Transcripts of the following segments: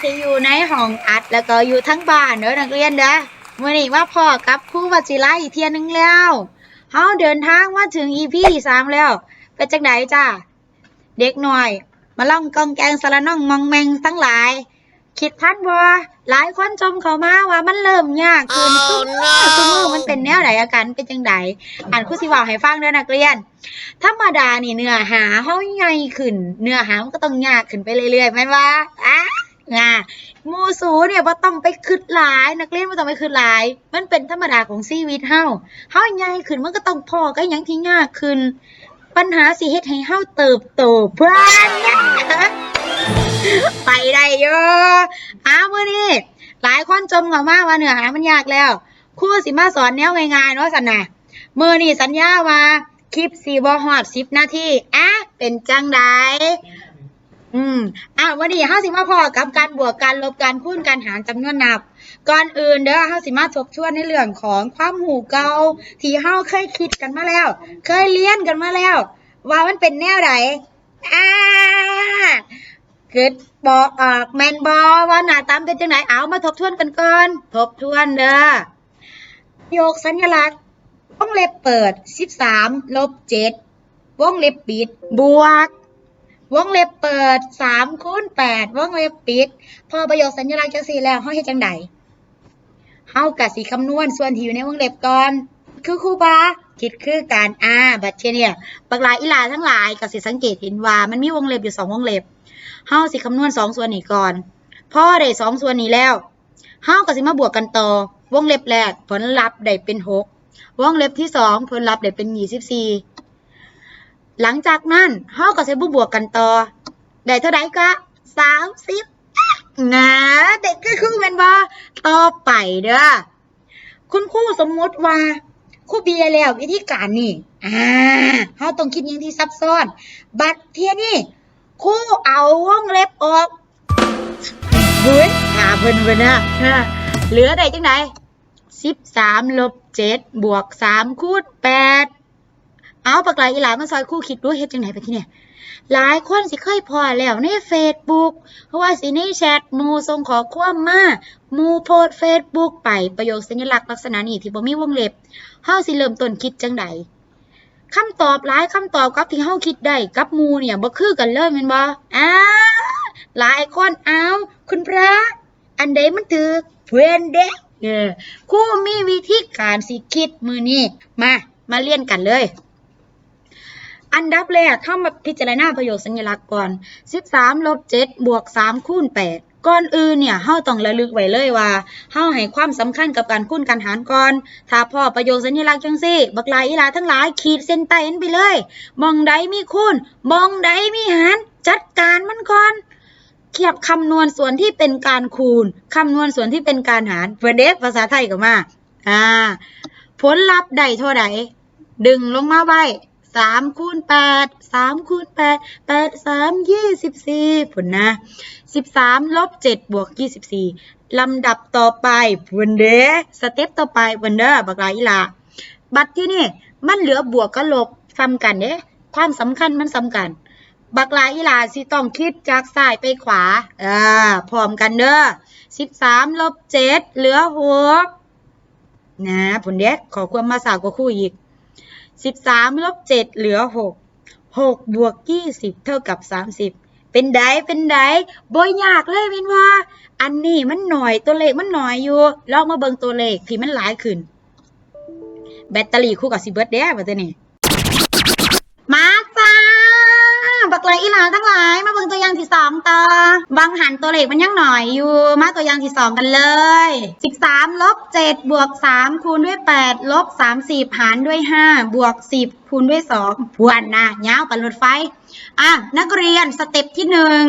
ทั้งที่อยู่ในห้องอัดแล้วก็อยู่ทั้งบ้านเด้อนักเรียนเด้อมื่อนี้ว่าพ่อกับครูวัชิระอีกเที่ยหนึงแล้วเฮาเดินทางมาถึง EP ที่สามแล้วเป็นจังไดจ้าเด็กหน่อย มาล่องกองแกงสารน้องมองแมงทั้งหลาย คิดทันบ่หลายคนชมเขามาว่ามันเริ่มยากขึ้นซุมือซุมือมันเป็นแนวไหนอาการเป็นจังไดอ่านครูสิเว่าให้ฟังเด้อนักเรียน ธรรมดานี่เนื้อหาเฮาใหญ่ขึ้น เนื้อหามันก็ต้องยากขึ้นไปเรื่อยๆแม่นว่าอะ ง่าหมูสูเนี่ยบ่ต้องไปคิดหลาย นักเรียนบ่ต้องไปคิดหลาย มันเป็นธรรมดาของชีวิตเฮาเฮาใหญ่ขึ้นมันก็ต้องพอกับหยังที่ยากขึ้น ปัญหาสิเฮ็ดให้เฮาเติบโตเพื่อนไปได้เยอะอ้าวมื้อนี้หลายคนชมเขามาว่าเนื้อหามันยากแล้วครูสิมาสอนแนวง่ายๆเนาะสันน่ะมื้อนี้สัญญาว่าคลิปสีบอฮอดสิบนาทีอะเป็นจังได อืมอะวันนี้เฮาสิมาพอกับการบวกการลบการคูณการหารจำนวนนับ ก่อนอื่นเด้อเฮาสิมาทบทวนในเรื่องของความหูเก่าที่เฮาเคยคิดกันมาแล้ว เคยเรียนกันมาแล้ว ว่ามันเป็นแนวใดอ่าเกิดบอออกแมนบอว่าหน้าตามเป็นจังไดเอามาทบทวนกันก่อนทบทวนเด้อโยกสัญลักษณ์วงเล็บเปิด 13ลบ7วงเล็บปิด บวก วงเล็บเปิด3คูณ8วงเล็บปิด พอประโยคสัญลักษณ์จังสี่แล้วเฮาเฮ็ดจังไดเฮากะสิคำนวณส่วนที่อยู่ในวงเล็บก่อน คือครูบาคิดคือการอ่าบัดเทียเนี่ยบักหลายอีหลาทั้งหลายก็สิสังเกตเห็นว่ามันมีวงเล็บอยู่สองวงเล็บเฮาสิคำนวณสองส่วนนี้ก่อนพอได้สองส่วนนี้แล้วเฮาก็สิมาบวกกันต่อ วงเล็บแรกผลลัพธ์ได้เป็นหกวงเล็บที่สองผลลัพธ์ได้เป็นยี่สิบสี่ หลังจากนั้นเฮาก็ใช้บวกกันต่อ ได้เท่าไหร่ก็สามสิบนะเด็กก็คือเป็นว่าต่อไปเด้อคุณครูสมมติว่าครูเบียร์แล้ววิธีการนี่อ่าเฮาต้องคิดย่างที่ซับซ้อน บัดเทียนี่ครูเอาวงเล็บออกเฮ้ยหาเพิ่นเพิ่นนะอ่าเหลือได้จังไดสิบสามลบเจ็ดบวกสามคูณแปด เอาปากไหลอีหลามาซอยคู่คิดด้วยเฮ็ดจังไหนไปที่เนี่ย หลายคนสิเคยพอแล้วในเฟซบุ๊กเพราะว่าสิในแชทมูส่งขอความมามูโพสเฟซบุ๊กไปประโยคสัญลักษณ์ลักษณะนี้ที่บ่มีวงเล็บเฮาสิเริ่มต้นคิดจังไดคำตอบหลายคำตอบกับที่เฮาคิดได้กับมูเนี่ยบ่คือกันเลยแม่นบ่อ้าหลายคนเอาคุณพระ อันใดมันถือเพื่อนเด้เออครูมีวิธีการสิคิดมือนี้มามาเรียนกันเลย อันดับแรกเข้ามาพิจารณาประโยคสัญลักษณ์ก่อน 13ลบ7บวก3คูณ8ก่อนอื่นเนี่ยเฮาต้องระลึกไว้เลยว่าเฮาให้ความสำคัญกับการคูณการหารก่อน ถ้าพ่อประโยคสัญลักษณ์จังซี่ บักลายอีลาทั้งหลายขีดเส้นใต้นไปเลย มองใดมีคูณมองใดมีหาร จัดการมันก่อนเทียบคำนวณส่วนที่เป็นการคูณคำนวณส่วนที่เป็นการหารเฟเด็กภาษาไทยก็มาอ่า ผลลัพธ์ได้เท่าไหร่ดึงลงมาไว้ สามคูณแปดสามคูณแปดแปดสามยี่สิบสี่ผลนะสิบสามลบเจ็ดบวกยี่สิบสี่ลำดับต่อไปวันเดสเต็ปต่อไปวันเดอบักหลายอีหลาบัตรที่นี่มันเหลือบวกกับลบซ้ำกันเด้ความสำคัญมันซ้ำกัน บักหลายอีหลาสิต้องคิดจากซ้ายไปขวาอ่าพร้อมกันเด้อสิบสามลบเจ็ดเหลือหกนะผลเด็กขอความมาสาวกว่าคู่อีก สิบสามลบเจ็ดเหลือหกหกบวกยี่สิบเท่ากับสามสิบเป็นไดเป็นไดบ่ยากเลยเป็นว่า อันนี้มันหน่อยตัวเลขมันหน่อยอยู่ลองมาเบิ่งตัวเลขที่มันหลายขึ้น แบตเตอรี่คู่กับสิเบิร์ดเด้ว่าตัวนี้ ไรอีหลาทั้งหลาย มาเบิ่งตัวอย่างที่สองต่อบางหันตัวเลขมันยังหน่อยอยู่ มาตัวอย่างที่สองกันเลย13ลบ7บวก3คูณด้วย8ลบ30หารด้วย5บวก10คูณด้วย2พวนนะยาวปันรถไฟ อะนักเรียนสเต็ปที่หนึ่ง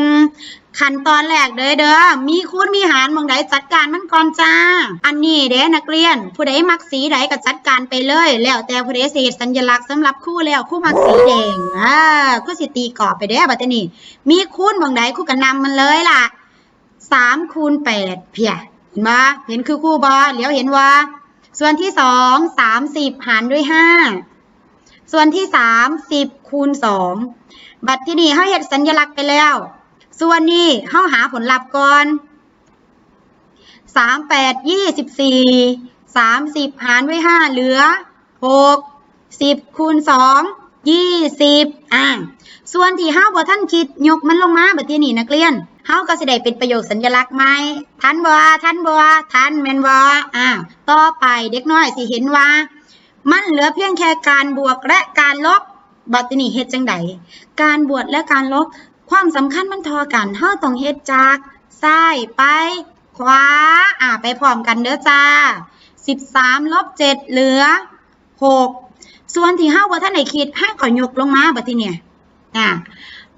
ขั้นตอนแรกเด้อเด้อมีคูณมีหารมองใดจัดการมันก่อนจ้า อันนี้เด้นักเรียน ผู้ใดมักสีใดก็จัดการไปเลย แล้วแต่ผู้ใดเศษสัญลักษณ์สำหรับคู่แล้วคู่มักสีแดงอ่าคู่สิตีกรอบไปเด้อบัดนี้ มีคูณมองใดคู่ก็นนำมันเลยล่ะสามคูณแปดเพียเห็นบ่เห็นคือคู่บอเดียวเห็นว่า ส่วนที่สองสามสิบหารด้วยห้า ส่วนที่สามสิบคูณสองบัตรที่นี่เขาเห็นสัญลักษณ์ไปแล้ว ส่วนนี้เฮาหาผลลัพธ์ก่อนสามแปดยี่สิบสี่สามสิบหารด้วยห้าเหลือหกสิบคูณสองยี่สิบอ่าส่วนที่เฮาบ่ท่านคิดยกมันลงมาบัดที่นี้นักเรียนเฮาก็สิได้เป็นประโยคสัญลักษณ์ใหม่ทันบ่ทันบ่ทันแม่นบ่อ่าต่อไปเด็กน้อยสิเห็นว่า มันเหลือเพียงแค่การบวกและการลบบัดนี้เฮ็ดจังใดการบวกและการลบ ความสำคัญมันทอกันเฮาต้องเฮ็ดจากซ้ายไปขวาอ่าไปพร้อมกันเด้อจ้า 13ลบ7เหลือ 6 ส่วนที่เฮาบ่ทันได้คิดให้ขอยกลงมาบัดทีเนี่ยอ่า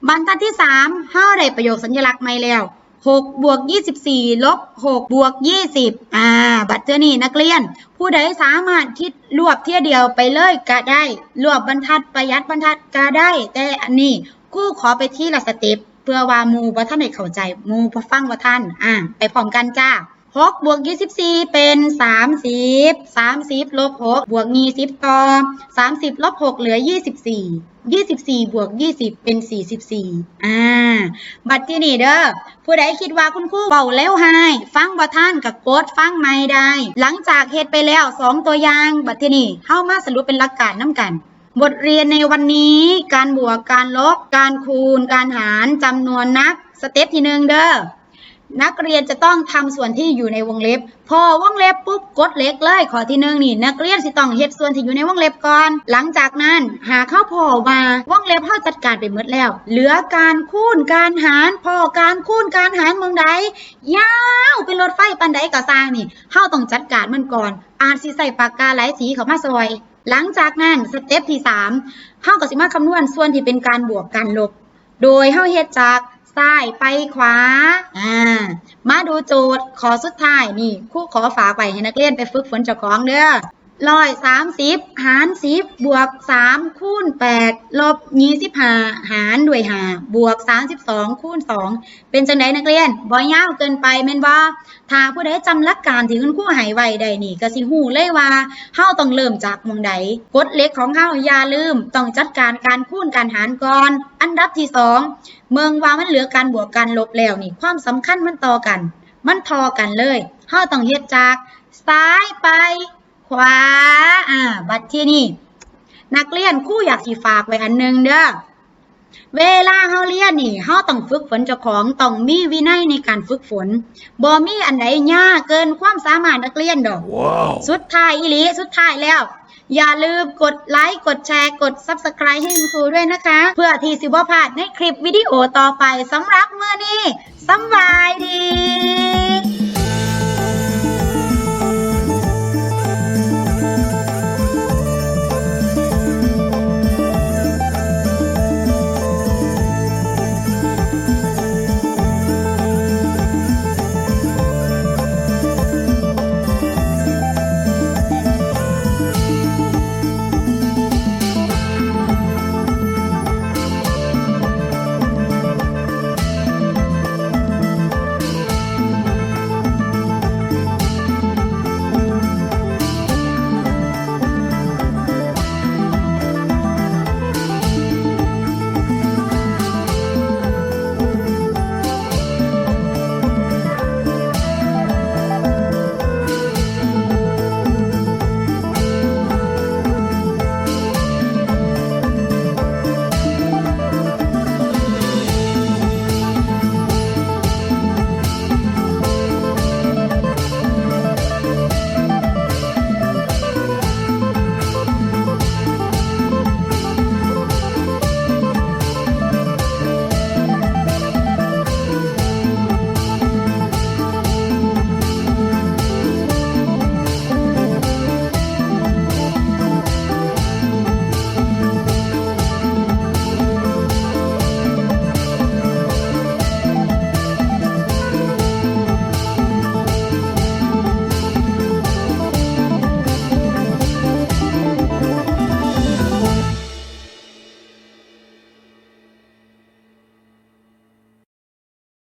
บรรทัดที่3เฮาได้ประโยคสัญลักษณ์ใหม่แล้ว 6บวก24ลบ6บวก20อ่า บัดเจอนี่นักเรียน ผู้ใดสามารถคิดรวบเที่ยเดียวไปเลยก็ได้ รวบบรรทัดประหยัดบรรทัดก็ได้ แต่อันนี้คู่ขอไปที่ละสเต็ปเพื่อว่ามูบ่ท่านได้เข้าใจมูบ่ฟังว่าท่าน อ่า ไปพร้อมกันจ้า 6บวก24เป็น30 30ลบ6บวก20ต่อ30ลบ6เหลือ24 24บวก20เป็น44อ่า บัดที่นี่เด้อ ผู้ใดคิดว่าคุณครูเบาแล้วให้ฟังบ่ท่านกับโกดฟังไม่ได้ หลังจากเฮ็ดไปแล้ว2ตัวอย่าง บัดที่นี่เข้ามาสรุปเป็นหลักการน้ำกันบทเรียนในวันนี้การบวกการลบ การคูณ การหารจำนวนนักสเต็ปที่หนึ่งเด้อ นักเรียนจะต้องทำส่วนที่อยู่ในวงเล็บ พอวงเล็บปุ๊บกดเล็กเลยข้อที่หนึ่งนี่นักเรียนสิต้องเฮ็ดส่วนที่อยู่ในวงเล็บก่อน หลังจากนั้นหาเข้าพอมาวงเล็บเฮาจัดการไปหมดแล้ว เหลือการคูณการหารพอการคูณการหารเมืองใดยาวเป็นรถไฟปันใดก็สร้างนี่เฮาต้องจัดการมันก่อน อาจสิใส่ปากกาหลายสีเข้ามาซอย หลังจากนั้นสเต็ปที่สามเฮาก็สิมาคำนวณส่วนที่เป็นการบวกการลบ โดยเฮาเฮ็ดจาก ซ้ายไปขวา อ่า มาดูโจทย์ขอสุดท้ายนี่ครูขอฝากไปให้นักเรียนไปฝึกฝนเจ้าของเด้อ ร้อยสามสิบหารสิบบวกสามคูณแปดลบยี่สิบห้าหารด้วยห้าบวกสามสิบสองคูณสองเป็นจังไดนักเรียนบ่ยาวเกินไปแม่นบ่ถ้าผู้ใดจำหลักการที่คุณครูให้ไว้ได้นี่ก็สิฮู้เลยว่าเฮาต้องเริ่มจากมองใดกฎเล็กของเฮาอย่าลืม ต้องจัดการการคูณการหารก่อน อันดับที่สองเมืองว่ามันเหลือการบวกการลบแล้วนี่ความสำคัญมันต่อกัน มันทอกันเลยเฮาต้องเฮ็ดจากซ้ายไป ขวา อ่า บัดที่นี่ นักเรียนครู่อยากสิฝากไว้อันหนึงเด้อ เวลาเฮาเรียนนี่เฮาต้องฝึกฝนเจ้าของต้องมีวินัยในการฝึกฝนบ่มีอันใดยากเกินความสามารถนักเรียนดอก Wow. สุดท้ายอีหลีสุดท้ายแล้ว อย่าลืมกดไลค์กดแชร์กด Subscribe ให้คุณครูด้วยนะคะ เพื่อที่สิบ่พลาดในคลิปวิดีโอต่อไปสำหรับมื้อนี้สำบายดี